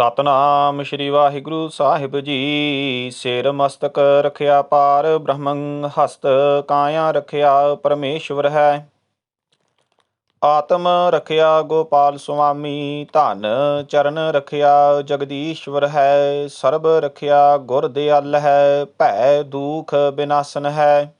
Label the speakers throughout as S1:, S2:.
S1: ਸਤਨਾਮ ਸ੍ਰੀ ਵਾਹਿਗੁਰੂ ਸਾਹਿਬ ਜੀ। ਸਿਰ ਮਸਤਕ ਰਖਿਆ ਪਾਰ, ਬ੍ਰਹਮੰ ਹਸਤ ਕਾਇਆ ਰਖਿਆ ਪਰਮੇਸ਼ਵਰ ਹੈ। ਆਤਮ ਰਖਿਆ ਗੋਪਾਲ ਸੁਆਮੀ, ਧਨ ਚਰਨ ਰਖਿਆ ਜਗਦੀਸ਼ਵਰ ਹੈ। ਸਰਬ ਰਖਿਆ ਗੁਰ ਦਿਆਲ ਹੈ, ਭੈ ਦੂਖ ਬਿਨਾਸਨ ਹੈ।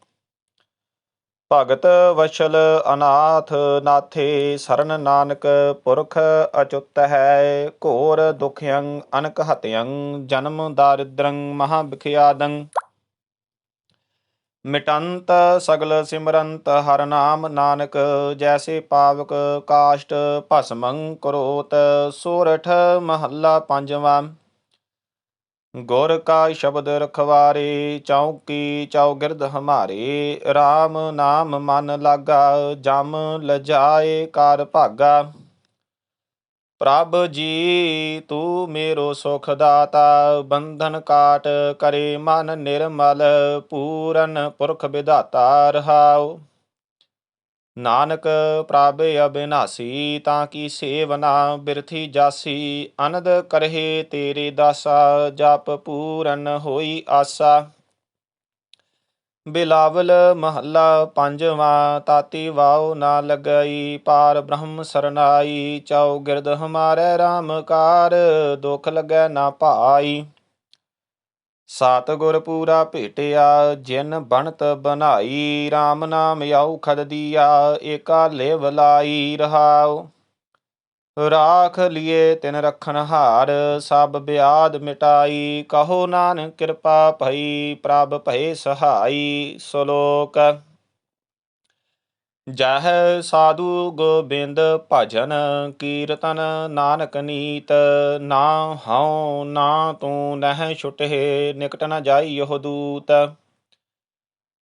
S1: ਭਗਤ ਵਸ਼ਲ ਅਨਾਥ ਨਾਥੇ, ਸਰਨ ਨਾਨਕ ਪੁਰਖ ਅਚੁੱਤ ਹੈ, ਘੋਰ ਦੁਖਯੰ, ਅਨਕ ਹਤਯੰ, ਜਨਮ ਦਾਰਿਦ੍ਰੰ, ਮਹਾ ਬਿਖਿਆਦੰ। ਮਿਟੰਤ ਸਗਲ ਸਿਮਰੰਤ, ਹਰ ਨਾਮ ਨਾਨਕ, ਜੈਸੇ ਪਾਵਕ ਕਾਸ਼ਟ ਭਸਮੰ ਕਰੋਤ, ਸੋਰਠ ਮਹੱਲਾ ਪੰਜਵਾਂ। ਗੁਰ ਕਾ ਸ਼ਬਦ ਰਖਵਾਰੇ, ਚੌਕੀ ਚੌਗਿਰਦ ਹਮਾਰੇ RAM ਨਾਮ ਮਨ ਲਾਗਾ, ਜਮ ਲਜਾਏ ਕਰ ਭਾਗਾ। ਪ੍ਰਭ ਜੀ, ਤੂੰ ਮੇਰੋ ਸੁਖ ਦਾਤਾ, ਬੰਧਨ ਕਾਟ ਕਰੇ ਮਨ ਨਿਰਮਲ, ਪੂਰਨ ਪੁਰਖ ਵਿਧਾਤਾ ਰਹਾਉ। ਨਾਨਕ ਪ੍ਰਭ ਅਬਿਨਾਸੀ, ਤਾਂ ਕੀ ਸੇਵਨਾ ਬਿਰਥੀ ਜਾਸੀ? ਅਨੰਦ ਕਰਹਿ ਤੇਰੇ ਦਾਸਾ, ਜਪ ਪੂਰਨ ਹੋਈ ਆਸਾ। ਬਿਲਾਵਲ ਮਹੱਲਾ ਪੰਜਵਾਂ, ਤਾਤੀ ਵਾਉ ਨਾ ਲਗਈ, ਪਾਰ ਬ੍ਰਹਮ ਸਰਨਾਈ, ਚਉ ਗਿਰਦ ਹਮਾਰੇ RAM ਕਾਰ, ਦੁਖ ਲੱਗੈ ਨਾ ਭਾਈ। ਸਤਿਗੁਰ ਪੂਰਾ ਭੇਟਿਆ, ਜਿਨ ਬਣਤ ਬਨਾਈ RAM ਨਾਮ ਆਉ ਖਦ ਦੀਆ, ਏਕਾ ਲਿਵ ਲਾਈ ਰਹਾਉ। ਰਾਖ ਲਿਏ ਤਿਨ ਰਖਨ ਹਾਰ, ਸਭ ਬਿਆਦ ਮਿਟਾਈ, ਕਹੋ ਨਾਨਕ ਕਿਰਪਾ ਭਈ, ਪ੍ਰਭ ਭਏ ਸਹਾਈ ਸ਼ਲੋਕ। ਜਹ ਸਾਧੂ ਗੋਬਿੰਦ ਭਜਨ ਕੀਰਤਨ ਨਾਨਕ ਨੀਤ, ਨਾ ਹਉ ਨਾ ਤੂੰ ਨਹਿ ਛੁਟੇ, ਨਿਕਟ ਨ ਜਾਈ ਉਹ ਦੂਤ।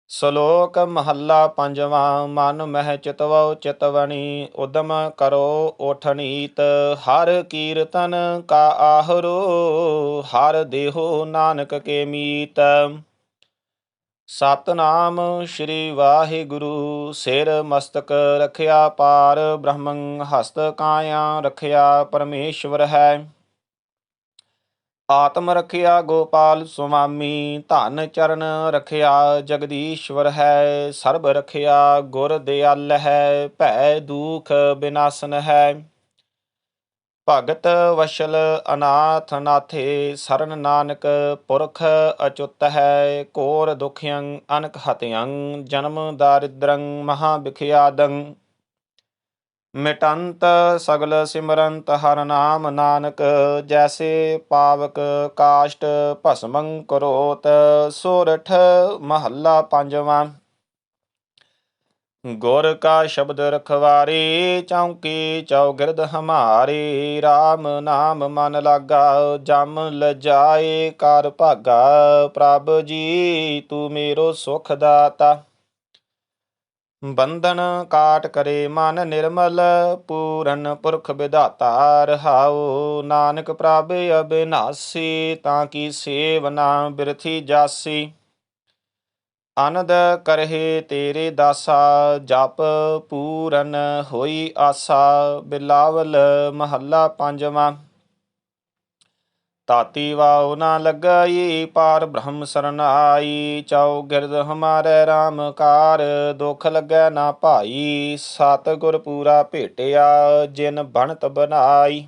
S1: ਸ਼ਲੋਕ ਮਹੱਲਾ ਪੰਜਵਾਂ, ਮਨ ਮਹਿ ਚਿਤਵਉ ਚਿਤਵਣੀ, ਉਦਮ ਕਰੋ ਓਠਨੀਤ ਹਰ ਕੀਰਤਨ ਕਾ ਆਹਰੋ, ਹਰ ਦੇਹੋ ਨਾਨਕ ਕੇ ਮੀਤ। ਸਤਨਾਮ ਸ਼੍ਰੀ ਵਾਹਿਗੁਰੂ। ਸਿਰ ਮਸਤਕ ਰਖਿਆ ਪਾਰ, ਬ੍ਰਹਮੰ ਹਸਤ ਕਾਇਆ ਰਖਿਆ ਪਰਮੇਸ਼ਵਰ ਹੈ। ਆਤਮ ਰਖਿਆ ਗੋਪਾਲ ਸੁਆਮੀ, ਧਨ ਚਰਨ ਰਖਿਆ ਜਗਦੀਸ਼ਵਰ ਹੈ। ਸਰਬ ਰਖਿਆ ਗੁਰ ਦਿਆਲ ਹੈ, ਭੈ ਦੂਖ ਬਿਨਾਸਨ ਹੈ। ਭਗਤ ਵਸ਼ਲ ਅਨਾਥ ਨਾਥੇ, ਸਰਨ ਨਾਨਕ ਪੁਰਖ ਅਚੁੱਤ ਹੈ ਕੋਰ ਦੁਖਯੰ ਅਨਕ ਹਤਯੰ, ਜਨਮ ਦਾਰਿਦ੍ਰੰ ਮਹਾ ਬਿਖਿਆਦੰ। ਮਿਟੰਤ ਸਗਲ ਸਿਮਰੰਤ ਹਰ ਨਾਮ ਨਾਨਕ, ਜੈਸੇ ਪਾਵਕ ਕਾਸ਼ਟ ਭਸਮੰ ਕਰੋਤ, ਸੋਰਠ ਮਹੱਲਾ ਪੰਜਵਾਂ। ਗੁਰ ਕਾ ਸ਼ਬਦ ਰਖਵਾਰੇ, ਚੌਂਕੀ ਚੌਗਿਰਦ ਹਮਾਰੇ RAM ਨਾਮ ਮਨ ਲਾਗਾ, ਜਮ ਲਜਾਏ ਕਰ ਭਾਗਾ, ਪ੍ਰਭ ਜੀ ਤੂੰ ਮੇਰੋ ਸੁਖ ਦਾਤਾ। ਬੰਧਨ ਕਾਟ ਕਰੇ ਮਨ ਨਿਰਮਲ, ਪੂਰਨ ਪੁਰਖ ਵਿਧਾਤਾ ਰਹਾਉ। ਨਾਨਕ ਪ੍ਰਭ ਅਬਿਨਾਸੀ, ਤਾਂ ਕੀ ਸੇਵਨਾ ਬਿਰਥੀ ਜਾਸੀ। ਅਨੰਦ ਕਰਹਿ ਤੇਰੇ ਦਾਸਾ, ਜਪ ਪੂਰਨ ਹੋਈ ਆਸਾ, ਬਿਲਾਵਲ ਮਹੱਲਾ ਪੰਜਵਾਂ। ਤਾਤੀ ਵਾਉ ਨਾ ਲਗਈ, ਪਾਰ ਬ੍ਰਹਮ ਸਰਨਾਈ, ਚਾਉ ਗਿਰਦ ਹਮਾਰੇ RAM ਕਾਰ, ਦੁਖ ਲੱਗੈ ਨਾ ਭਾਈ ਸਤ ਗੁਰ ਪੂਰਾ ਭੇਟਿਆ, ਜਿਨ ਬਣਤ ਬਨਾਈ।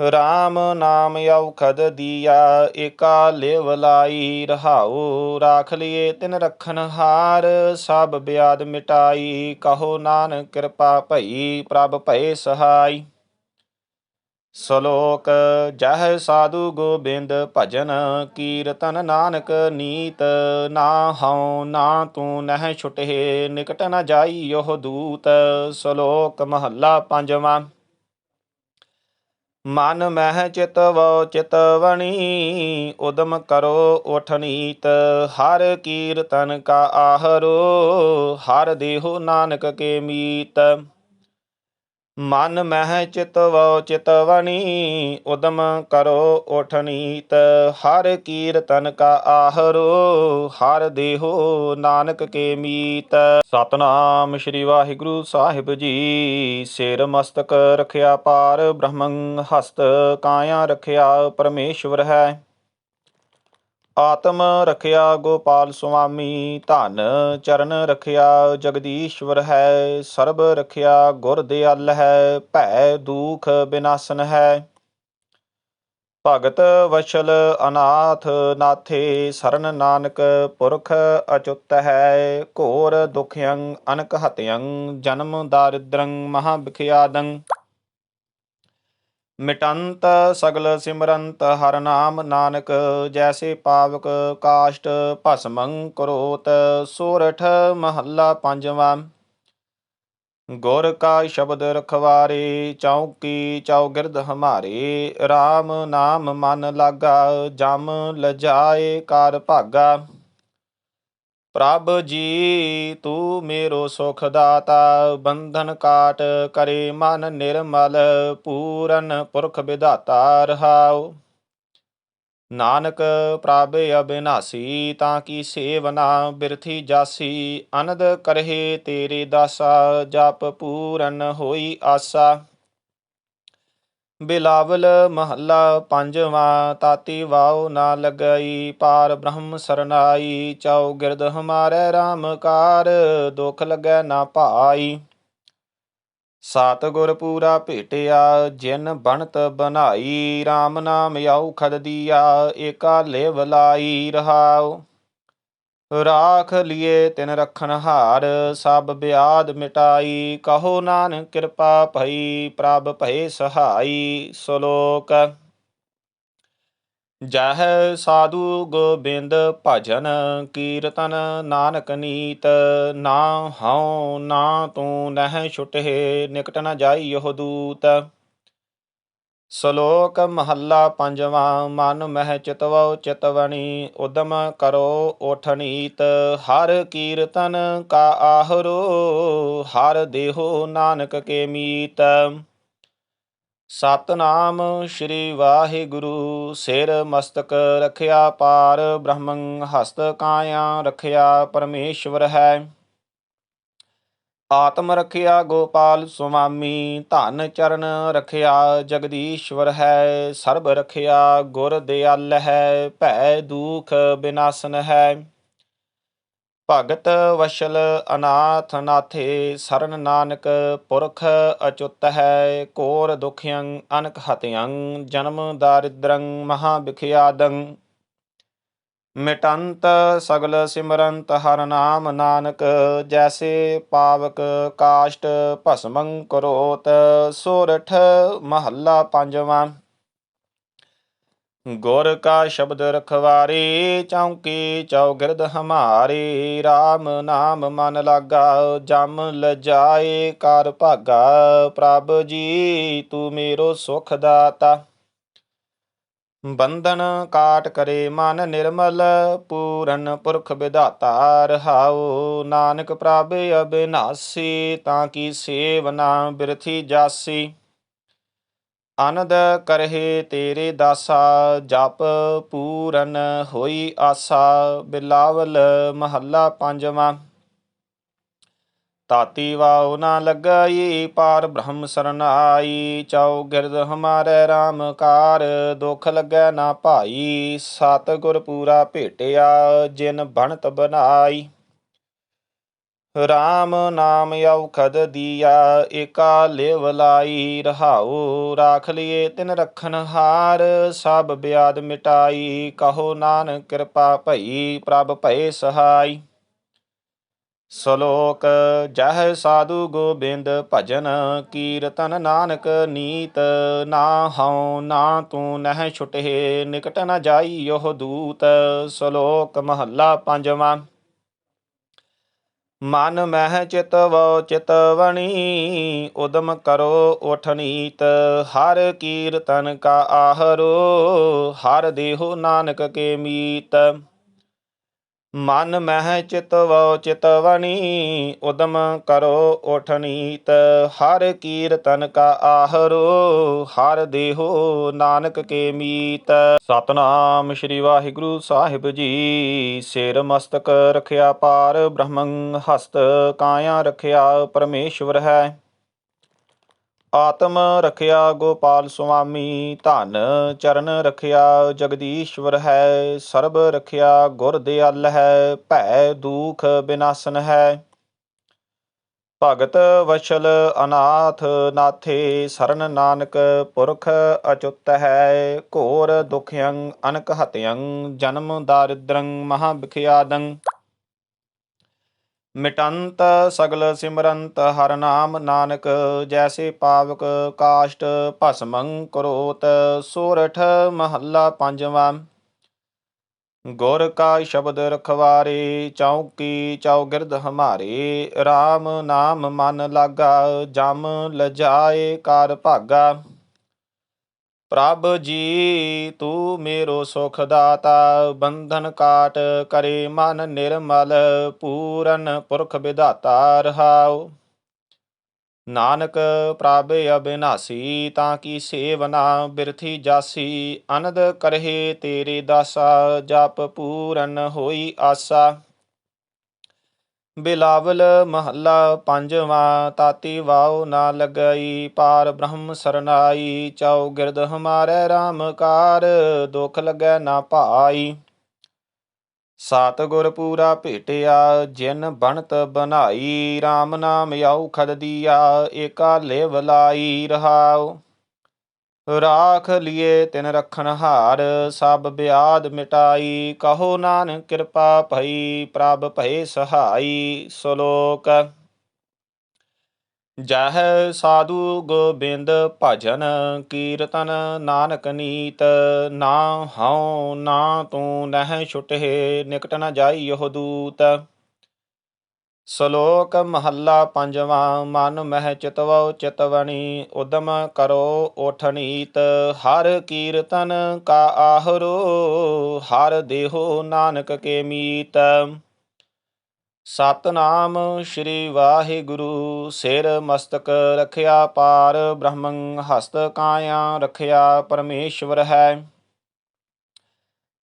S1: RAM ਨਾਮ ਔਖਦ ਦੀਆ, ਏਕਾ ਲਿਵ ਲਾਈ ਰਹਾਉ, ਰਾਖ ਲਿਏ ਤਿਨ ਰਖਨ ਹਾਰ, ਸਭ ਬਿਆਦ ਮਿਟਾਈ, ਕਹੋ ਨਾਨਕ ਕਿਰਪਾ ਭਈ, ਪ੍ਰਭ ਭਏ ਸਹਾਈ। ਸ਼ਲੋਕ, ਜਹ ਸਾਧੂ ਗੋਬਿੰਦ ਭਜਨ, ਕੀਰਤਨ ਨਾਨਕ ਨੀਤ, ਨਾ ਹਉ ਨਾ ਤੂੰ ਨਹਿ ਛੁਟੇ, ਨਿਕਟ ਨ ਜਾਈ ਉਹ ਦੂਤ। ਸ਼ਲੋਕ, ਮਹੱਲਾ ਪੰਜਵਾਂ। ਮਨ ਮਹਿ ਚਿਤਵ ਚਿਤਵਣੀ ਉਦਮ ਕਰੋ ਉਠਨੀਤ ਹਰ ਕੀਰਤਨ ਕਾ ਆਹਰੋ, ਹਰ ਦੇਹੋ ਨਾਨਕ ਕੇ ਮੀਤ। ਮਨ ਮਹਿ ਚਿਤਵ ਚਿਤਵਨੀ ਉਦਮ ਕਰੋ ਉਠ ਨੀਤ। ਹਰ ਕੀਰਤਨ ਕਾ ਆਹਰੋ, ਹਰ ਦੇਹੋ ਨਾਨਕ ਕੇ ਮੀਤ। ਸਤਨਾਮ ਸ੍ਰੀ ਵਾਹਿਗੁਰੂ ਸਾਹਿਬ ਜੀ, ਸਿਰ ਮਸਤਕ ਰਖਿਆ ਪਾਰ ਬ੍ਰਹਮੰ ਹਸਤ, ਕਾਇਆ ਰਖਿਆ ਪਰਮੇਸ਼ਵਰ ਹੈ। ਆਤਮ ਰਖਿਆ ਗੋਪਾਲ ਸੁਆਮੀ, ਧਨ ਚਰਨ ਰਖਿਆ ਜਗਦੀਸ਼ਵਰ ਹੈ, ਸਰਬ ਰਖਿਆ ਗੁਰ ਦਿਆਲ ਹੈ, ਭੈ ਦੂਖ ਬਿਨਾਸਨ ਹੈ। ਭਗਤ ਵਸ਼ਲ ਅਨਾਥ ਨਾਥੇ, ਸਰਨ ਨਾਨਕ ਪੁਰਖ ਅਚੁੱਤ ਹੈ, ਘੋਰ ਦੁਖਯੰ ਅਨਕ ਹਤਯੰ, ਜਨਮ ਦਾਰਿਦ੍ਰੰ ਮਹਾ ਬਿਖਿਆਦੰ ਮਿਟੰਤ ਸਗਲ ਸਿਮਰੰਤ ਹਰ ਨਾਮ ਨਾਨਕ, ਜੈਸੇ ਪਾਵਕ ਕਾਸ਼ਟ ਭਸਮੰ ਕਰੋਤ, ਸੋਰਠ ਮਹੱਲਾ ਪੰਜਵਾਂ। ਗੁਰ ਕਾ ਸ਼ਬਦ ਰਖਵਾਰੇ, ਚੌਕੀ ਚੌਗਿਰਦ ਹਮਾਰੇ RAM ਨਾਮ ਮਨ ਲਾਗਾ, ਜਮ ਲਜਾਏ ਕਰ ਭਾਗਾ। ਪ੍ਰਭ ਜੀ, ਤੂੰ ਮੇਰੋ ਸੁਖ ਦਾਤਾ ਬੰਧਨ ਕਾਟ ਕਰੇ ਮਨ ਨਿਰਮਲ, ਪੂਰਨ ਪੁਰਖ ਵਿਧਾਤਾ ਰਹਾਉ। ਨਾਨਕ ਪ੍ਰਭ ਅਬਿਨਾਸੀ, ਤਾਂ ਕੀ ਸੇਵਨਾ ਬਿਰਥੀ ਜਾਸੀ, ਅਨੰਦ ਕਰਹਿ ਤੇਰੇ ਦਾਸਾ, ਜਪ ਪੂਰਨ ਹੋਈ ਆਸਾ। ਬਿਲਾਵਲ ਮਹੱਲਾ ਪੰਜਵਾਂ ਤਾਤੀ ਵਾਉ ਨਾ ਲਗਈ, ਪਾਰ ਬ੍ਰਹਮ ਸਰਨਾਈ, ਚਾਉ ਗਿਰਦ ਹਮਾਰੇ RAM ਕਾਰ, ਦੁਖ ਲੱਗੈ ਨਾ ਭਾਈ। ਸਤ ਗੁਰ ਪੂਰਾ ਭੇਟਿਆ, ਜਿਨ ਬਣਤ ਬਨਾਈ RAM ਨਾਮ ਆਉ ਖਦ ਦੀਆ ਏਕਾ ਲੇਵ ਲਾਈ ਰਹਾਉ। ਰਾਖ ਲਿਏ ਤਿਨ ਰਖਨ ਹਾਰ, ਸਭ ਬਿਆਦ ਮਿਟਾਈ, ਕਹੋ ਨਾਨਕ ਕਿਰਪਾ ਭਈ, ਪ੍ਰਭ ਭਏ ਸਹਾਈ, ਸ਼ਲੋਕ। ਜਹ ਸਾਧੂ ਗੋਬਿੰਦ ਭਜਨ, ਕੀਰਤਨ ਨਾਨਕ ਨੀਤ, ਨਾ ਹਉ ਨਾ ਤੂੰ ਨਹਿ ਛੁਟੇ, ਨਿਕਟ ਨ ਜਾਈ ਉਹ ਦੂਤ। ਸ਼ਲੋਕ ਮਹੱਲਾ ਪੰਜਵਾਂ, ਮਨ ਮਹਿ ਚਿਤਵ ਚਿਤਵਣੀ, ਉਦਮ ਕਰੋ ਉਠ ਨੀਤ ਹਰ ਕੀਰਤਨ ਕਾ ਆਹਰੋ, ਹਰ ਦੇਹੋ ਨਾਨਕ ਕੇ ਮੀਤ। ਸਤਨਾਮ ਸ਼੍ਰੀ ਵਾਹਿਗੁਰੂ, ਸਿਰ ਮਸਤਕ ਰਖਿਆ ਪਾਰ, ਬ੍ਰਹਮੰ ਹਸਤ ਕਾਇਆ ਰਖਿਆ ਪਰਮੇਸ਼ਵਰ ਹੈ। ਆਤਮ ਰਖਿਆ ਗੋਪਾਲ ਸੁਆਮੀ, ਧਨ ਚਰਨ ਰਖਿਆ ਜਗਦੀਸ਼ਵਰ ਹੈ, ਸਰਬ ਰਖਿਆ ਗੁਰ ਦਿਆਲ ਹੈ, ਭੈ ਦੂਖ ਬਿਨਾਸਨ ਹੈ। ਭਗਤ ਵਸ਼ਲ ਅਨਾਥ ਨਾਥੇ, ਸਰਨ ਨਾਨਕ ਪੁਰਖ ਅਚੁੱਤ ਹੈ ਕੋਰ ਦੁਖਯੰ ਅਨਕ ਹਤਯੰ ਜਨਮ ਦਾਰਿਦ੍ਰੰ ਮਹਾ ਬਿਖਿਆਦੰ ਮਿਟੰਤ ਸਗਲ ਸਿਮਰੰਤ ਹਰ ਨਾਮ ਨਾਨਕ, ਜੈਸੇ ਪਾਵਕ ਕਾਸ਼ਟ ਭਸਮੰ ਕਰੋਤ, ਸੋਰਠ ਮਹੱਲਾ ਪੰਜਵਾਂ। ਗੁਰ ਕਾ ਸ਼ਬਦ ਰਖਵਾਰੇ, ਚੌਂਕੀ ਚੌਗਿਰਦ ਹਮਾਰੇ RAM ਨਾਮ ਮਨ ਲਾਗਾ, ਜਮ ਲਜਾਏ ਕਰ ਭਾਗਾ, ਪ੍ਰਭ ਜੀ ਤੂੰ ਮੇਰੋ ਸੁਖ ਦਾਤਾ। ਬੰਧਨ ਕਾਟ ਕਰੇ ਮਨ ਨਿਰਮਲ, ਪੂਰਨ ਪੁਰਖ ਵਿਧਾਤਾ ਰਹਾਉ ਨਾਨਕ ਪ੍ਰਭ ਅਬਿਨਾਸੀ, ਤਾਂ ਕੀ ਸੇਵਨਾ ਬਿਰਥੀ ਜਾਸੀ। ਅਨੰਦ ਕਰਹਿ ਤੇਰੇ ਦਾਸਾ, ਜਪ ਪੂਰਨ ਹੋਈ ਆਸਾ। ਬਿਲਾਵਲ ਮਹੱਲਾ ਪੰਜਵਾਂ। ਤਾਤੀ ਵਾਉ ਨਾ ਲਗਈ, ਪਾਰ ਬ੍ਰਹਮ ਸਰਨਾਈ। ਚਉ ਗਿਰਦ ਹਮਾਰੇ RAM ਕਾਰ, ਦੁਖ ਲੱਗੈ ਨਾ ਭਾਈ। ਸਤ ਗੁਰ ਪੂਰਾ ਭੇਟਿਆ, ਜਿਨ ਬਣਤ ਬਨਾਈ। ਰਾਮ ਨਾਮ ਔਖਦ ਦੀਆ, ਏਕਾ ਲਿਵ ਲਾਈ। ਰਹਾਉ, ਰਾਖ ਲਿਏ ਤਿਨ ਰਖਨ ਹਾਰ। ਸਭ ਬਿਆਦ ਮਿਟਾਈ, ਕਹੋ ਨਾਨਕ ਕਿਰਪਾ ਭਈ, ਪ੍ਰਭ ਭਏ ਸਹਾਈ। ਸ਼ਲੋਕ, ਜਹ ਸਾਧੂ ਗੋਬਿੰਦ ਭਜਨ ਕੀਰਤਨ ਨਾਨਕ ਨੀਤ, ਨਾ ਹਉ, ਨਾ ਤੂੰ ਨਹਿ ਛੁਟੇ, ਨਿਕਟ ਨ ਜਾਈ ਉਹ ਦੂਤ। ਸ਼ਲੋਕ, ਮਹੱਲਾ ਪੰਜਵਾਂ। ਮਨ ਮਹਿ ਚਿਤਵ ਚਿਤਵਣੀ, ਉਦਮ ਕਰੋ ਉਠ ਨੀਤ। ਹਰ ਕੀਰਤਨ ਕਾ ਆਹਰੋ, ਹਰ ਦੇਹੋ ਨਾਨਕ ਕੇ ਮੀਤ। ਮਨ ਮਹਿ ਚਿਤਵੋ ਚਿਤਵਣੀ ਉਦਮ ਕਰੋ ਉਠ ਨੀਤ। ਹਰ ਕੀਰਤਨ ਕਾ ਆਹਰੋ, ਹਰ ਦੇਹੋ ਨਾਨਕ ਕੇ ਮੀਤ। ਸਤਨਾਮ ਸ੍ਰੀ ਵਾਹਿਗੁਰੂ ਸਾਹਿਬ ਜੀ, ਸਿਰ ਮਸਤਕ ਰਖਿਆ ਪਾਰ ਬ੍ਰਹਮੰ ਹਸਤ, ਕਾਇਆ ਰਖਿਆ ਪਰਮੇਸ਼ਵਰ ਹੈ। ਆਤਮ ਰਖਿਆ ਗੋਪਾਲ ਸੁਆਮੀ, ਧਨ ਚਰਨ ਰਖਿਆ ਜਗਦੀਸ਼ਵਰ ਹੈ, ਸਰਬ ਰਖਿਆ ਗੁਰ ਦਿਆਲ ਹੈ, ਭੈ ਦੂਖ ਬਿਨਾਸਨ ਹੈ। ਭਗਤ ਵਸ਼ਲ ਅਨਾਥ ਨਾਥੇ, ਸਰਨ ਨਾਨਕ ਪੁਰਖ ਅਚੁੱਤ ਹੈ, ਘੋਰ ਦੁਖਯੰ ਅਨਕ ਹਤਯੰ, ਜਨਮ ਦਾਰਿਦ੍ਰੰ ਮਹਾ ਬਿਖਿਆਦੰ ਮਿਟੰਤ ਸਗਲ ਸਿਮਰੰਤ, ਹਰ ਨਾਮ ਨਾਨਕ, ਜੈਸੇ ਪਾਵਕ ਕਾਸ਼ਟ ਭਸਮੰ ਕਰੋਤ, ਸੋਰਠ ਮਹੱਲਾ ਪੰਜਵਾਂ। ਗੁਰ ਕਾ ਸ਼ਬਦ ਰਖਵਾਰੇ, ਚੌਕੀ ਚੌਗਿਰਦ ਹਮਾਰੇ RAM ਨਾਮ ਮਨ ਲਾਗਾ, ਜਮ ਲਜਾਏ ਕਰ ਭਾਗਾ। ਪ੍ਰਭ ਜੀ, ਤੂੰ ਮੇਰੋ ਸੁਖ ਦਾਤਾ ਬੰਧਨ ਕਾਟ ਕਰੇ ਮਨ ਨਿਰਮਲ, ਪੂਰਨ ਪੁਰਖ ਵਿਧਾਤਾ ਰਹਾਉ। ਨਾਨਕ ਪ੍ਰਭ ਅਬਿਨਾਸੀ, ਤਾਂ ਕੀ ਸੇਵਨਾ ਬਿਰਥੀ ਜਾਸੀ, ਅਨੰਦ ਕਰਹਿ ਤੇਰੇ ਦਾਸਾ, ਜਪ ਪੂਰਨ ਹੋਈ ਆਸਾ। ਬਿਲਾਵਲ ਮਹੱਲਾ ਪੰਜਵਾਂ ਤਾਤੀ ਵਾਉ ਨਾ ਲਗਈ, ਪਾਰ ਬ੍ਰਹਮ ਸਰਨਾਈ, ਚਉ ਗਿਰਦ ਹਮਾਰੇ RAM ਕਾਰ, ਦੁਖ ਲੱਗੈ ਨਾ ਭਾਈ। ਸਾਤ ਗੁਰ ਪੂਰਾ ਭੇਟਿਆ, ਜਿਨ ਬਣਤ ਬਨਾਈ RAM ਨਾਮ ਆਉ ਖਦ ਦੀਆ ਏਕਾ ਲੇਵ ਲਾਈ ਰਹਾਉ। ਰਾਖ ਲਿਏ ਤਿਨ ਰਖਨ ਹਾਰ, ਸਭ ਬਿਆਦ ਮਿਟਾਈ, ਕਹੋ ਨਾਨਕ ਕਿਰਪਾ ਭਈ, ਪ੍ਰਭ ਭਏ ਸਹਾਈ, ਸ਼ਲੋਕ। ਜਹ ਸਾਧੂ ਗੋਬਿੰਦ ਭਜਨ, ਕੀਰਤਨ ਨਾਨਕ ਨੀਤ, ਨਾ ਹਉ ਨਾ ਤੂੰ ਨਹਿ ਛੁਟੇ, ਨਿਕਟ ਨ ਜਾਈ ਉਹ ਦੂਤ। ਸ਼ਲੋਕ ਮਹੱਲਾ ਪੰਜਵਾਂ, ਮਨ ਮਹਿ ਚਿਤਵੋ ਚਿਤਵਣੀ, ਉਦਮ ਕਰੋ ਉਠਨੀਤ, ਹਰ ਕੀਰਤਨ ਕਾ ਆਹਰੋ, ਹਰ ਦੇਹੋ ਨਾਨਕ ਕੇ ਮੀਤ। ਸਤਨਾਮ ਸ਼੍ਰੀ ਵਾਹਿਗੁਰੂ, ਸਿਰ ਮਸਤਕ ਰਖਿਆ ਪਾਰ, ਬ੍ਰਹਮੰ ਹਸਤ ਕਾਇਆ ਰਖਿਆ ਪਰਮੇਸ਼ਵਰ ਹੈ।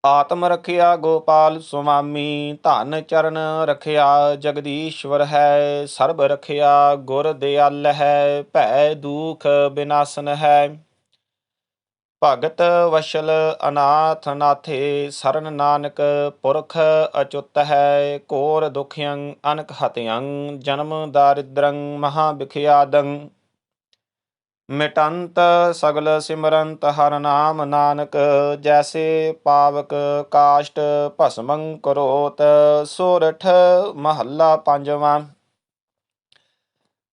S1: ਆਤਮ ਰਖਿਆ ਗੋਪਾਲ ਸੁਆਮੀ, ਧਨ ਚਰਨ ਰਖਿਆ ਜਗਦੀਸ਼ਵਰ ਹੈ, ਸਰਬ ਰਖਿਆ ਗੁਰ ਦਿਆਲ ਹੈ, ਭੈ ਦੂਖ ਬਿਨਾਸਨ ਹੈ। ਭਗਤ ਵਸ਼ਲ ਅਨਾਥ ਨਾਥੇ, ਸਰਨ ਨਾਨਕ ਪੁਰਖ ਅਚੁੱਤ ਹੈ ਕੋਰ ਦੁਖਯੰ ਅਨਕ ਹਤਯੰ, ਜਨਮ ਦਾਰਿਦ੍ਰੰ ਮਹਾ ਬਿਖਿਆਦੰ ਮਿਟੰਤ ਸਗਲ ਸਿਮਰੰਤ ਹਰ ਨਾਮ ਨਾਨਕ, ਜੈਸੇ ਪਾਵਕ ਕਾਸ਼ਟ ਭਸਮੰ ਕਰੋਤ, ਸੋਰਠ ਮਹੱਲਾ ਪੰਜਵਾਂ।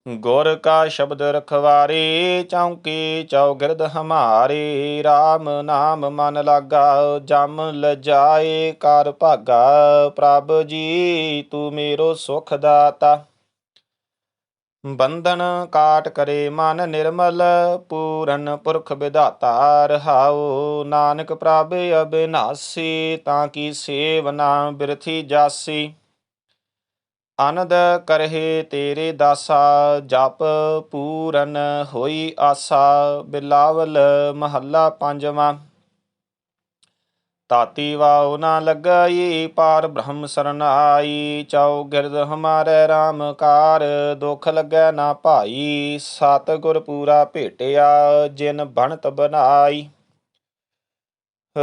S1: ਗੁਰ ਕਾ ਸ਼ਬਦ ਰਖਵਾਰੇ, ਚੌਂਕੀ ਚੌਗਿਰਦ ਹਮਾਰੇ RAM ਨਾਮ ਮਨ ਲਾਗਾ, ਜਮ ਲਜਾਏ ਕਰ ਭਾਗਾ, ਪ੍ਰਭ ਜੀ ਤੂੰ ਮੇਰੋ ਸੁਖ ਦਾਤਾ। ਬੰਧਨ ਕਾਟ ਕਰੇ ਮਨ ਨਿਰਮਲ, ਪੂਰਨ ਪੁਰਖ ਵਿਧਾਤਾ ਰਹਾਉ ਨਾਨਕ ਪ੍ਰਭ ਅਬਿਨਾਸੀ, ਤਾਂ ਕੀ ਸੇਵਨਾ ਬਿਰਥੀ ਜਾਸੀ। ਅਨੰਦ ਕਰਹਿ ਤੇਰੇ ਦਾਸਾ, ਜਪ ਪੂਰਨ ਹੋਈ ਆਸਾ। ਬਿਲਾਵਲ ਮਹੱਲਾ ਪੰਜਵਾਂ। ਤਾਤੀ ਵਾਉ ਨਾ ਲਗਈ, ਪਾਰ ਬ੍ਰਹਮ ਸਰਨਾਈ। ਚਾਉ ਗਿਰਦ ਹਮਾਰੇ RAM ਕਾਰ, ਦੁਖ ਲੱਗੈ ਨਾ ਭਾਈ। ਸਤ ਗੁਰ ਪੂਰਾ ਭੇਟਿਆ, ਜਿਨ ਬਣਤ ਬਨਾਈ।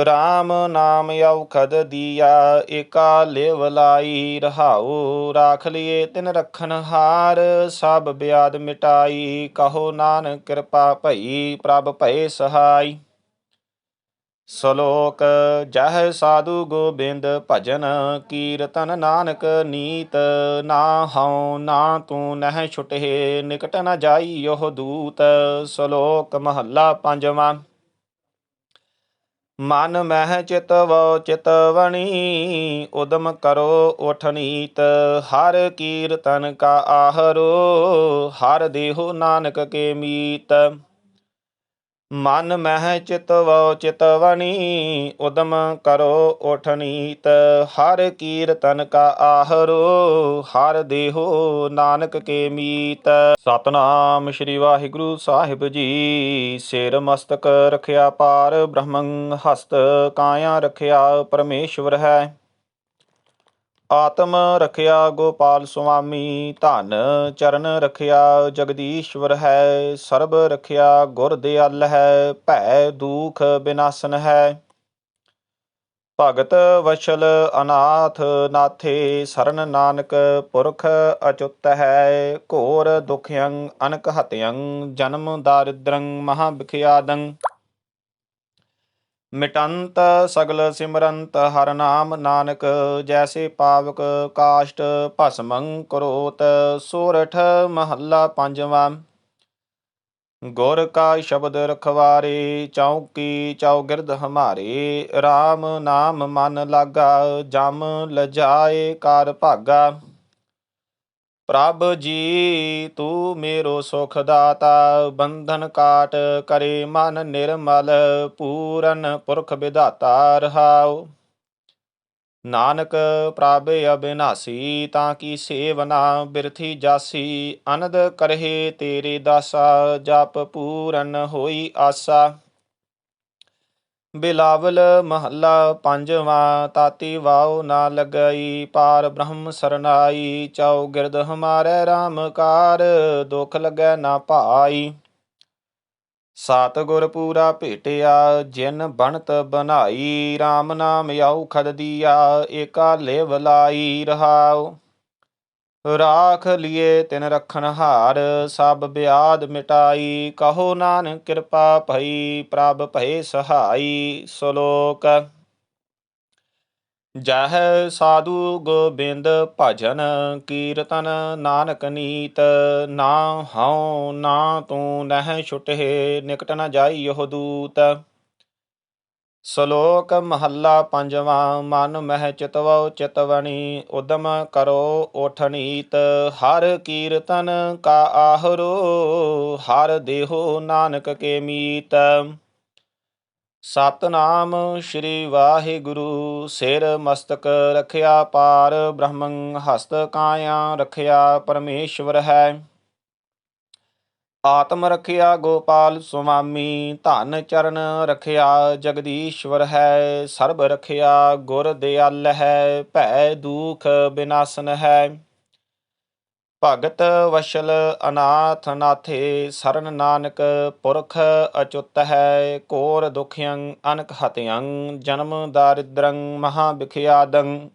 S1: ਰਾਮ ਨਾਮ ਔਖਦ ਦੀਆ, ਏਕਾ ਲੇਵ ਲਾਈ। ਰਹਾਉ ਰਾਖ ਲਿਏ ਤਿਨ ਰਖਨ ਹਾਰ, ਸਭ ਬਿਆਦ ਮਿਟਾਈ। ਕਹੋ ਨਾਨਕ ਕਿਰਪਾ ਭਈ, ਪ੍ਰਭ ਭਏ ਸਹਾਈ। ਸ਼ਲੋਕ, ਜਹ ਸਾਧੂ ਗੋਬਿੰਦ ਭਜਨ ਕੀਰਤਨ ਨਾਨਕ ਨੀਤ, ਨਾ ਹਉ ਨਾ ਤੂੰ ਨਹਿ ਛੁਟੇ, ਨਿਕਟ ਨ ਜਾਈ ਉਹ ਦੂਤ। ਸ਼ਲੋਕ, ਮਹੱਲਾ ਪੰਜਵਾਂ। ਮਨ ਮਹਿ ਚਿਤਵੋ ਚਿਤਵਣੀ, ਉਦਮ ਕਰੋ ਉਠਨੀਤ ਹਰ ਕੀਰਤਨ ਕਾ ਆਹਰੋ, ਹਰ ਦੇਹੋ ਨਾਨਕ ਕੇ ਮੀਤ। ਮਨ ਮਹਿ ਚਿਤਵ ਚਿਤਵਣੀ ਉਦਮ ਕਰੋ ਉਠ ਨੀਤ। ਹਰ ਕੀਰਤਨ ਕਾ ਆਹਰੋ, ਹਰ ਦੇਹੋ ਨਾਨਕ ਕੇ ਮੀਤ। ਸਤਨਾਮ ਸ੍ਰੀ ਵਾਹਿਗੁਰੂ ਸਾਹਿਬ ਜੀ, ਸਿਰ ਮਸਤਕ ਰਖਿਆ ਪਾਰ ਬ੍ਰਹਮੰ ਹਸਤ, ਕਾਇਆ ਰਖਿਆ ਪਰਮੇਸ਼ਵਰ ਹੈ। ਆਤਮ ਰਖਿਆ ਗੋਪਾਲ ਸੁਆਮੀ, ਧਨ ਚਰਨ ਰਖਿਆ ਜਗਦੀਸ਼ਵਰ ਹੈ, ਸਰਬ ਰਖਿਆ ਗੁਰ ਦਿਆਲ ਹੈ, ਭੈ ਦੂਖ ਬਿਨਾਸਨ ਹੈ। ਭਗਤ ਵਸ਼ਲ ਅਨਾਥ ਨਾਥੇ, ਸਰਨ ਨਾਨਕ ਪੁਰਖ ਅਚੁੱਤ ਹੈ, ਘੋਰ ਦੁਖਯੰ ਅਨਕ ਹਤਯੰ, ਜਨਮ ਦਾਰਿਦ੍ਰੰ ਮਹਾ ਬਿਖਿਆਦੰ ਮਿਟੰਤ ਸਗਲ ਸਿਮਰੰਤ ਹਰ ਨਾਮ ਨਾਨਕ, ਜੈਸੇ ਪਾਵਕ ਕਾਸ਼ਟ ਭਸਮੰ ਕਰੋਤ, ਸੋਰਠ ਮਹੱਲਾ ਪੰਜਵਾਂ। ਗੁਰ ਕਾ ਸ਼ਬਦ ਰਖਵਾਰੇ, ਚੌਕੀ ਚੌਗਿਰਦ ਹਮਾਰੇ RAM ਨਾਮ ਮਨ ਲਾਗਾ, ਜਮ ਲਜਾਏ ਕਾਰ ਭਾਗਾ। ਪ੍ਰਭ ਜੀ, ਤੂੰ ਮੇਰੋ ਸੁਖ ਦਾਤਾ ਬੰਧਨ ਕਾਟ ਕਰੇ ਮਨ ਨਿਰਮਲ, ਪੂਰਨ ਪੁਰਖ ਵਿਧਾਤਾ ਰਹਾਉ। ਨਾਨਕ ਪ੍ਰਭ ਅਬਿਨਾਸੀ, ਤਾਂ ਕੀ ਸੇਵਨਾ ਬਿਰਥੀ ਜਾਸੀ, ਅਨੰਦ ਕਰਹਿ ਤੇਰੇ ਦਾਸਾ, ਜਪ ਪੂਰਨ ਹੋਈ ਆਸਾ। ਬਿਲਾਵਲ ਮਹੱਲਾ ਪੰਜਵਾਂ, ਤਾਤੀ ਵਾਉ ਨਾ ਲਗਈ, ਪਾਰ ਬ੍ਰਹਮ ਸਰਨਾਈ, ਚਉ ਗਿਰਦ ਹਮਾਰੇ RAM ਕਾਰ, ਦੁਖ ਲੱਗੈ ਨਾ ਭਾਈ। ਸਤ ਗੁਰ ਪੂਰਾ ਭੇਟਿਆ, ਜਿਨ ਬਣਤ ਬਨਾਈ RAM ਨਾਮ ਆਉ ਖਦ ਦੀਆ ਏਕਾ ਲਿਵ ਲਾਈ ਰਹਾਉ। ਰਾਖ ਲਿਏ ਤਿਨ ਰਖਨ ਹਾਰ, ਸਭ ਬਿਆਦ ਮਿਟਾਈ, ਕਹੋ ਨਾਨਕ ਕਿਰਪਾ ਭਈ, ਪ੍ਰਭ ਭਏ ਸਹਾਈ ਸ਼ਲੋਕ। ਜਹ ਸਾਧੂ ਗੋਬਿੰਦ ਭਜਨ, ਕੀਰਤਨ ਨਾਨਕ ਨੀਤ, ਨਾ ਹਉ ਨਾ ਤੂੰ ਨਹਿ ਛੁਟੇ, ਨਿਕਟ ਨ ਜਾਈ ਉਹ ਦੂਤ। ਸ਼ਲੋਕ ਮਹੱਲਾ ਪੰਜਵਾਂ, ਮਨ ਮਹਿ ਚਿਤਵਉ ਚਿਤਵਣੀ, ਉਦਮ ਕਰੋ ਓਠ ਹਰ ਕੀਰਤਨ ਕਾ ਆਹਰੋ, ਹਰ ਦੇਹੋ ਨਾਨਕ ਕੇ ਮੀਤ। ਸਤਨਾਮ ਸ਼੍ਰੀ ਵਾਹਿਗੁਰੂ, ਸਿਰ ਮਸਤਕ ਰਖਿਆ ਪਾਰ, ਬ੍ਰਹਮੰ ਹਸਤ ਕਾਇਆ ਰਖਿਆ ਪਰਮੇਸ਼ਵਰ ਹੈ। ਆਤਮ ਰਖਿਆ ਗੋਪਾਲ ਸੁਆਮੀ, ਧਨ ਚਰਨ ਰਖਿਆ ਜਗਦੀਸ਼ਵਰ ਹੈ, ਸਰਬ ਰਖਿਆ ਗੁਰ ਦਿਆਲ ਹੈ, ਭੈ ਦੂਖ ਬਿਨਾਸਨ ਹੈ। ਭਗਤ ਵਸ਼ਲ ਅਨਾਥ ਨਾਥੇ, ਸਰਨ ਨਾਨਕ ਪੁਰਖ ਅਚੁੱਤ ਹੈ, ਕੋਰ ਦੁਖਯੰ ਅਨਕ ਹਤਯੰ, ਜਨਮ ਦਾਰਿਦ੍ਰੰ ਮਹਾ ਬਿਖਿਆਦੰ।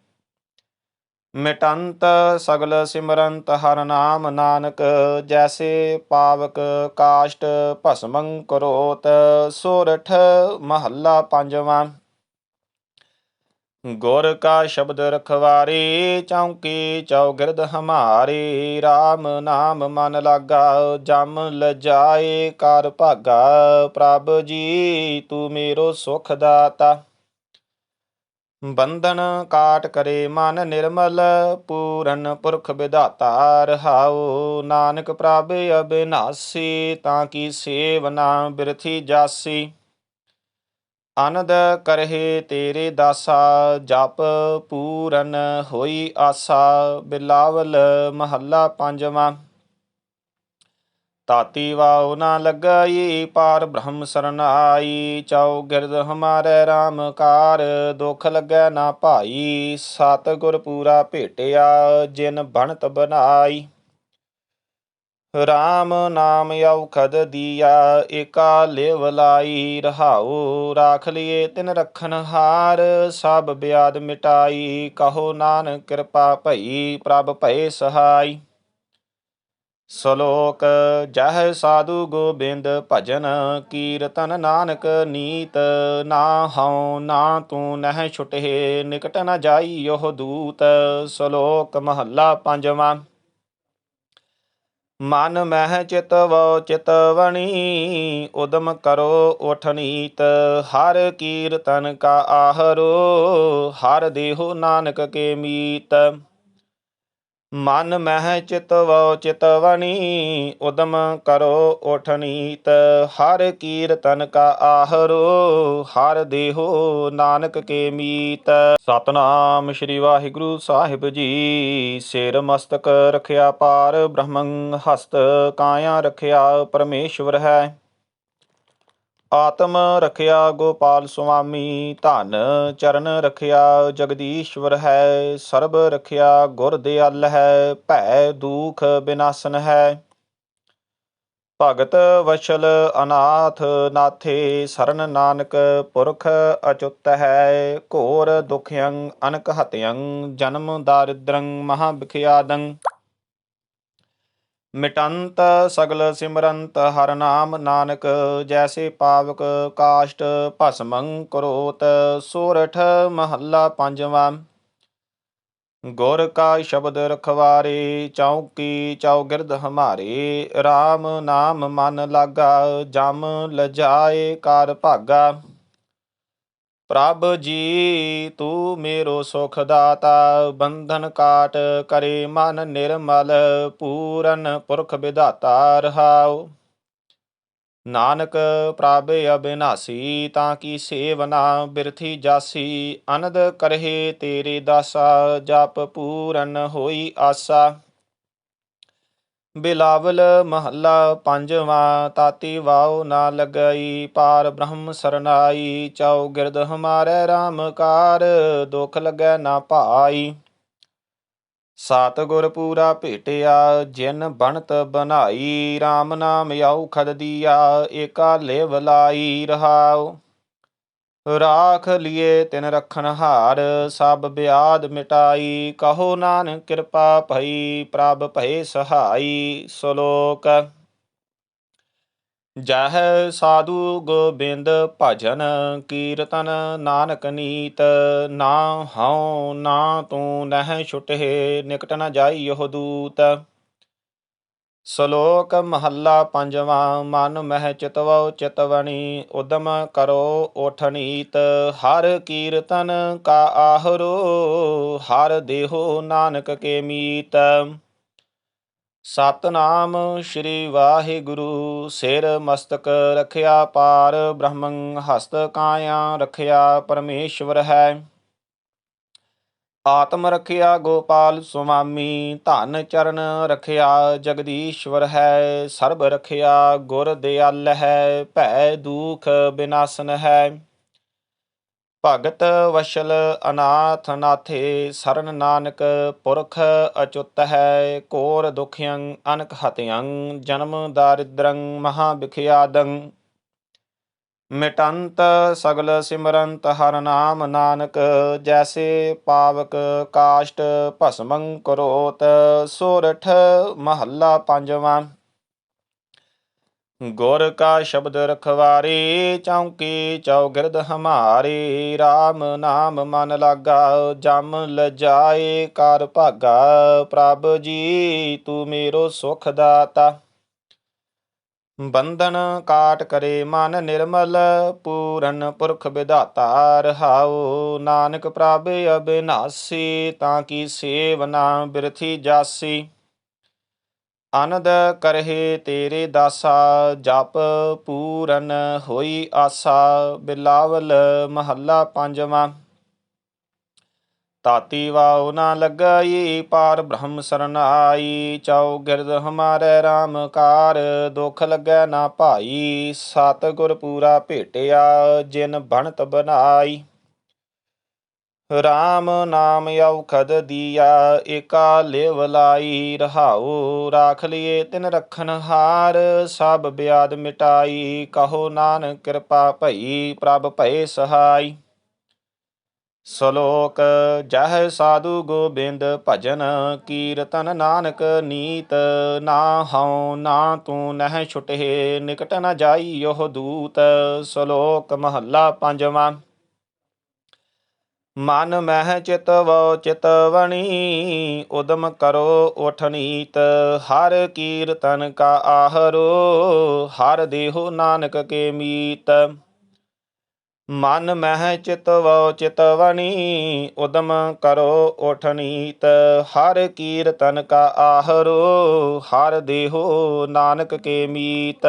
S1: ਮਿਟੰਤ ਸਗਲ ਸਿਮਰੰਤ ਹਰ ਨਾਮ ਨਾਨਕ, ਜੈਸੇ ਪਾਵਕ ਕਾਸ਼ਟ ਭਸਮੰ ਕਰੋਤ, ਸੋਰਠ ਮਹੱਲਾ ਪੰਜਵਾਂ। ਗੁਰ ਕਾ ਸ਼ਬਦ ਰਖਵਾਰੇ, ਚੌਂਕੀ ਚੌਗਿਰਦ ਹਮਾਰੇ RAM ਨਾਮ ਮਨ ਲਾਗਾ, ਜਮ ਲਜਾਏ ਕਰ ਭਾਗਾ, ਪ੍ਰਭ ਜੀ ਤੂੰ ਮੇਰੋ ਸੁਖ ਦਾਤਾ। ਬੰਧਨ ਕਾਟ ਕਰੇ ਮਨ ਨਿਰਮਲ, ਪੂਰਨ ਪੁਰਖ ਵਿਧਾਤਾ ਰਹਾਉ ਨਾਨਕ ਪ੍ਰਭ ਅਬਿਨਾਸੀ, ਤਾਂ ਕੀ ਸੇਵ ਨਾ ਬਿਰਥੀ ਜਾਸੀ। ਅਨੰਦ ਕਰਹਿ ਤੇਰੇ ਦਾਸਾ, ਜਪ ਪੂਰਨ ਹੋਈ ਆਸਾ। ਬਿਲਾਵਲ ਮਹੱਲਾ ਪੰਜਵਾਂ। ਤਾਤੀ ਵਾਉ ਨਾ ਲਗਈ, ਪਾਰ ਬ੍ਰਹਮ ਸਰਨਾਈ ਚਉ ਗਿਰਦ ਹਮਾਰੇ RAM ਕਾਰ, ਦੁਖ ਲੱਗੈ ਨਾ ਭਾਈ। ਸਤ ਗੁਰ ਪੂਰਾ ਭੇਟਿਆ, ਜਿਨ ਬਣਤ ਬਨਾਈ। RAM ਨਾਮ ਔਖਦ ਦੀਆ, ਏਕਾ ਲਿਵ ਲਾਈ। ਰਹਾਉ ਰਾਖ ਲਿਏ ਤਿਨ ਰਖਨ ਹਾਰ, ਸਭ ਬਿਆਦ ਮਿਟਾਈ। ਕਹੋ ਨਾਨਕ ਕਿਰਪਾ ਭਈ, ਪ੍ਰਭ ਭਏ ਸਹਾਈ। ਸ਼ਲੋਕ, ਜਹ ਸਾਧੂ ਗੋਬਿੰਦ ਭਜਨ ਕੀਰਤਨ ਨਾਨਕ ਨੀਤ, ਨਾ ਹਉ, ਨਾ ਤੂੰ ਨਹਿ ਛੁਟੇ, ਨਿਕਟ ਨ ਜਾਈ ਉਹ ਦੂਤ। ਸ਼ਲੋਕ, ਮਹੱਲਾ ਪੰਜਵਾਂ। ਮਨ ਮਹਿ ਚਿਤਵ ਚਿਤਵਣੀ, ਉਦਮ ਕਰੋ ਉਠ ਨੀਤ। ਹਰ ਕੀਰਤਨ ਕਾ ਆਹਰੋ, ਹਰ ਦੇਹੋ ਨਾਨਕ ਕੇ ਮੀਤ। ਮਨ ਮਹਿ ਚਿਤਵੋ ਚਿਤਵਣੀ ਉਦਮ ਕਰੋ ਉਠ ਨੀਤ। ਹਰ ਕੀਰਤਨ ਕਾ ਆਹਰੋ, ਹਰ ਦੇਹੋ ਨਾਨਕ ਕੇ ਮੀਤ। ਸਤਨਾਮ ਸ੍ਰੀ ਵਾਹਿਗੁਰੂ ਸਾਹਿਬ ਜੀ, ਸਿਰ ਮਸਤਕ ਰਖਿਆ ਪਾਰ ਬ੍ਰਹਮੰ ਹਸਤ, ਕਾਇਆ ਰਖਿਆ ਪਰਮੇਸ਼ਵਰ ਹੈ। ਆਤਮ ਰਖਿਆ ਗੋਪਾਲ ਸੁਆਮੀ, ਧਨ ਚਰਨ ਰਖਿਆ ਜਗਦੀਸ਼ਵਰ ਹੈ, ਸਰਬ ਰਖਿਆ ਗੁਰ ਦਿਆਲ ਹੈ, ਭੈ ਦੂਖ ਬਿਨਾਸਨ ਹੈ। ਭਗਤ ਵਸ਼ਲ ਅਨਾਥ ਨਾਥੇ, ਸਰਨ ਨਾਨਕ ਪੁਰਖ ਅਚੁੱਤ ਹੈ, ਘੋਰ ਦੁਖਯੰ ਅਨਕ ਹਤਯੰ, ਜਨਮ ਦਾਰਿਦ੍ਰੰ ਮਹਾ ਬਿਖਿਆਦੰ ਮਿਟੰਤ ਸਗਲ ਸਿਮਰੰਤ ਹਰ ਨਾਮ ਨਾਨਕ, ਜੈਸੇ ਪਾਵਕ ਕਾਸ਼ਟ ਭਸਮੰ ਕਰੋਤ, ਸੋਰਠ ਮਹੱਲਾ ਪੰਜਵਾਂ। ਗੁਰ ਕਾ ਸ਼ਬਦ ਰਖਵਾਰੇ, ਚੌਕੀ ਚੌਗਿਰਦ ਹਮਾਰੇ RAM ਨਾਮ ਮਨ ਲਾਗਾ, ਜਮ ਲਜਾਏ ਕਰ ਭਾਗਾ। ਪ੍ਰਭ ਜੀ, ਤੂੰ ਮੇਰੋ ਸੁਖ ਦਾਤਾ ਬੰਧਨ ਕਾਟ ਕਰੇ ਮਨ ਨਿਰਮਲ, ਪੂਰਨ ਪੁਰਖ ਵਿਧਾਤਾ ਰਹਾਉ। ਨਾਨਕ ਪ੍ਰਭ ਅਬਿਨਾਸੀ, ਤਾਂ ਕੀ ਸੇਵਨਾ ਬਿਰਥੀ ਜਾਸੀ, ਅਨੰਦ ਕਰਹਿ ਤੇਰੇ ਦਾਸਾ, ਜਪ ਪੂਰਨ ਹੋਈ ਆਸਾ। ਬਿਲਾਵਲ ਮਹੱਲਾ ਪੰਜਵਾਂ, ਤਾਤੀ ਵਾਉ ਨਾ ਲਗਈ, ਪਾਰ ਬ੍ਰਹਮ ਸਰਨਾਈ, ਚਾਉ ਗਿਰਦ ਹਮਾਰੇ RAM ਕਾਰ, ਦੁਖ ਲਗੈ ਨਾ ਭਾਈ। ਸਾਤ ਗੁਰ ਪੂਰਾ ਭੇਟਿਆ, ਜਿਨ ਬਣਤ ਬਨਾਈ RAM ਨਾਮ ਆਉ ਖਦ ਦੀਆ ਏਕਾ ਲੇਵ ਲਾਈ ਰਹਾਉ। ਰਾਖ ਲਿਏ ਤਿਨ ਰਖਨ ਹਾਰ, ਸਭ ਬਿਆਦ ਮਿਟਾਈ, ਕਹੋ ਨਾਨਕ ਕਿਰਪਾ ਭਈ, ਪ੍ਰਭ ਭਏ ਸਹਾਈ, ਸ਼ਲੋਕ। ਜਹ ਸਾਧੂ ਗੋਬਿੰਦ ਭਜਨ, ਕੀਰਤਨ ਨਾਨਕ ਨੀਤ, ਨਾ ਹਉ ਨਾ ਤੂੰ ਨਹਿ ਛੁਟੇ, ਨਿਕਟ ਨ ਜਾਈ ਉਹ ਦੂਤ। ਸ਼ਲੋਕ ਮਹੱਲਾ ਪੰਜਵਾਂ, ਮਨ ਮਹਿ ਚਿਤਵੋ ਚਿਤਵਣੀ, ਉਦਮ ਕਰੋ ਓਠ ਨੀਤ ਹਰ ਕੀਰਤਨ ਕਾ ਆਹਰੋ, ਹਰ ਦੇਹੋ ਨਾਨਕ ਕੇ ਮੀਤ। ਸਤਨਾਮ ਸ਼੍ਰੀ ਵਾਹਿਗੁਰੂ, ਸਿਰ ਮਸਤਕ ਰਖਿਆ ਪਾਰ, ਬ੍ਰਹਮੰ ਹਸਤ ਕਾਇਆ ਰਖਿਆ ਪਰਮੇਸ਼ਵਰ ਹੈ। ਆਤਮ ਰਖਿਆ ਗੋਪਾਲ ਸੁਆਮੀ, ਧਨ ਚਰਨ ਰਖਿਆ ਜਗਦੀਸ਼ਵਰ ਹੈ, ਸਰਬ ਰਖਿਆ ਗੁਰ ਦਿਆਲ ਹੈ, ਭੈ ਦੂਖ ਬਿਨਾਸਨ ਹੈ। ਭਗਤ ਵਸ਼ਲ ਅਨਾਥ ਨਾਥੇ, ਸਰਨ ਨਾਨਕ ਪੁਰਖ ਅਚੁੱਤ ਹੈ, ਕੋਰ ਦੁਖਯੰ ਅਨਕ ਹਤਯੰ, ਜਨਮ ਦਾਰਿਦ੍ਰੰ ਮਹਾ ਬਿਖਿਆਦੰ ਮਿਟੰਤ ਸਗਲ ਸਿਮਰੰਤ ਹਰ ਨਾਮ ਨਾਨਕ, ਜੈਸੇ ਪਾਵਕ ਕਾਸ਼ਟ ਭਸਮੰ ਕਰੋਤ, ਸੋਰਠ ਮਹੱਲਾ ਪੰਜਵਾਂ। ਗੁਰ ਕਾ ਸ਼ਬਦ ਰਖਵਾਰੇ, ਚੌਂਕੀ ਚੌਗਿਰਦ ਹਮਾਰੇ RAM ਨਾਮ ਮਨ ਲਾਗਾ, ਜਮ ਲਜਾਏ ਕਰ ਭਾਗਾ, ਪ੍ਰਭ ਜੀ ਤੂੰ ਮੇਰੋ ਸੁਖ ਦਾਤਾ। ਬੰਧਨ ਕਾਟ ਕਰੇ ਮਨ ਨਿਰਮਲ, ਪੂਰਨ ਪੁਰਖ ਵਿਦਾਤਾ ਰਹਾਉ। ਨਾਨਕ ਪ੍ਰਭ ਅਬਿਨਾਸੀ, ਤਾਂ ਕੀ ਸੇਵਨਾ ਬਿਰਥੀ ਜਾਸੀ। ਅਨੰਦ ਕਰਹਿ ਤੇਰੇ ਦਾਸਾ, ਜਪ ਪੂਰਨ ਹੋਈ ਆਸਾ। ਬਿਲਾਵਲ ਮਹੱਲਾ ਪੰਜਵਾਂ। ਤਾਤੀ ਵਾਉ ਨਾ ਲਗਈ, ਪਾਰ ਬ੍ਰਹਮ ਸਰਨਾਈ। ਚਾਉ ਗਿਰਦ ਹਮਾਰੇ RAM ਕਾਰ, ਦੁਖ ਲੱਗੈ ਨਾ ਭਾਈ। ਸਤ ਗੁਰ ਪੂਰਾ ਭੇਟਿਆ, ਜਿਨ ਬਣਤ ਬਨਾਈ। RAM ਨਾਮ ਔਖਦ ਦੀਆ, ਏਕਾ ਲੇਵ ਲਾਈ। ਰਹਾਉ, ਰਾਖ ਲਿਏ ਤਿਨ ਰਖਨ ਹਾਰ। ਸਭ ਬਿਆਦ ਮਿਟਾਈ, ਕਹੋ ਨਾਨਕ ਕਿਰਪਾ ਭਈ, ਪ੍ਰਭ ਭਏ ਸਹਾਈ। ਸ਼ਲੋਕ, ਜਹ ਸਾਧੂ ਗੋਬਿੰਦ ਭਜਨ ਕੀਰਤਨ ਨਾਨਕ ਨੀਤ, ਨਾ ਹਉ, ਨਾ ਤੂੰ ਨਹਿ ਛੁਟੇ, ਨਿਕਟ ਨ ਜਾਈ ਉਹ ਦੂਤ। ਸ਼ਲੋਕ, ਮਹੱਲਾ ਪੰਜਵਾਂ। ਮਨ ਮਹਿ ਚਿਤਵੋ ਚਿਤਵਣੀ, ਉਦਮ ਕਰੋ ਉਠ ਨੀਤ। ਹਰ ਕੀਰਤਨ ਕਾ ਆਹਰੋ, ਹਰ ਦੇਹੋ ਨਾਨਕ ਕੇ ਮੀਤ। ਮਨ ਮਹਿ ਚਿਤਵੋ ਚਿਤਵਣੀ ਉਦਮ ਕਰੋ ਉਠਨੀਤ, ਹਰ ਕੀਰਤਨ ਕਾ ਆਹਰੋ, ਹਰ ਦੇਹੋ ਨਾਨਕ ਕੇ ਮੀਤ।